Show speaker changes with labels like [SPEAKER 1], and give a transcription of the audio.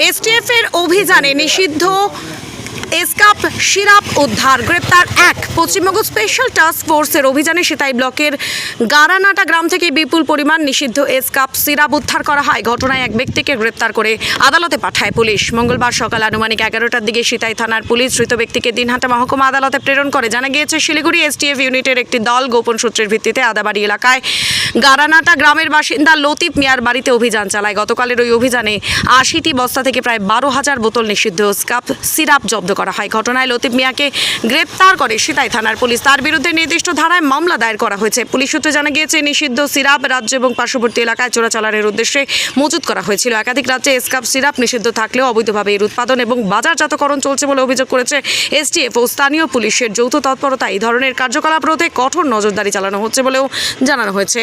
[SPEAKER 1] STF এর অভিযানে নিষিদ্ধ এসকাপ সিরাপ উদ্ধার, গ্রেপ্তার এক। পশ্চিমবঙ্গ স্পেশাল টাস্ক ফোর্সের অভিযানে সেতাই ব্লকের গারানাটা গ্রাম থেকে বিপুল পরিমাণ নিষিদ্ধ এসকাপ সিরাপ উদ্ধার করা হয়। ঘটনায় এক ব্যক্তিকে গ্রেপ্তার করে আদালতে পাঠায় পুলিশ। মঙ্গলবার সকাল আনুমানিক এগারোটার দিকে সিতাই থানার পুলিশ ধৃত ব্যক্তিকে দিনহাটা মহকুমা আদালতে প্রেরণ করে। জানা গিয়েছে, শিলিগুড়ি এসটিএফ ইউনিটের একটি দল গোপন সূত্রের ভিত্তিতে আদাবাড়ি এলাকায় গারানাটা গ্রামের বাসিন্দা লতিফ মিয়ার বাড়িতে অভিযান চালায়। গতকালের ওই অভিযানে আশিটি বস্তা থেকে প্রায় বারো হাজার বোতল নিষিদ্ধ স্কাপ সিরাপ জব্দ করা হয়। ঘটনায় লতিফ মিয়াকে গ্রেপ্তার করে সিতাই থানার পুলিশ। তার বিরুদ্ধে নির্দিষ্ট ধারায় মামলা দায়ের করা হয়েছে। পুলিশ সূত্রে জানা গিয়েছে, নিষিদ্ধ সিরাপ রাজ্য এবং পার্শ্ববর্তী এলাকায় চোরাচালানের উদ্দেশ্যে মজুত করা হয়েছিল। একাধিক রাজ্যে এসকাপ সিরাপ নিষিদ্ধ থাকলেও অবৈধভাবে এর উৎপাদন এবং বাজারজাতকরণ চলছে বলে অভিযোগ করেছে এসটিএফ ও স্থানীয় পুলিশের যৌথ তৎপরতা। এই ধরনের কার্যকলাপ রোধে কঠোর নজরদারি চালানো হচ্ছে বলেও জানানো হয়েছে।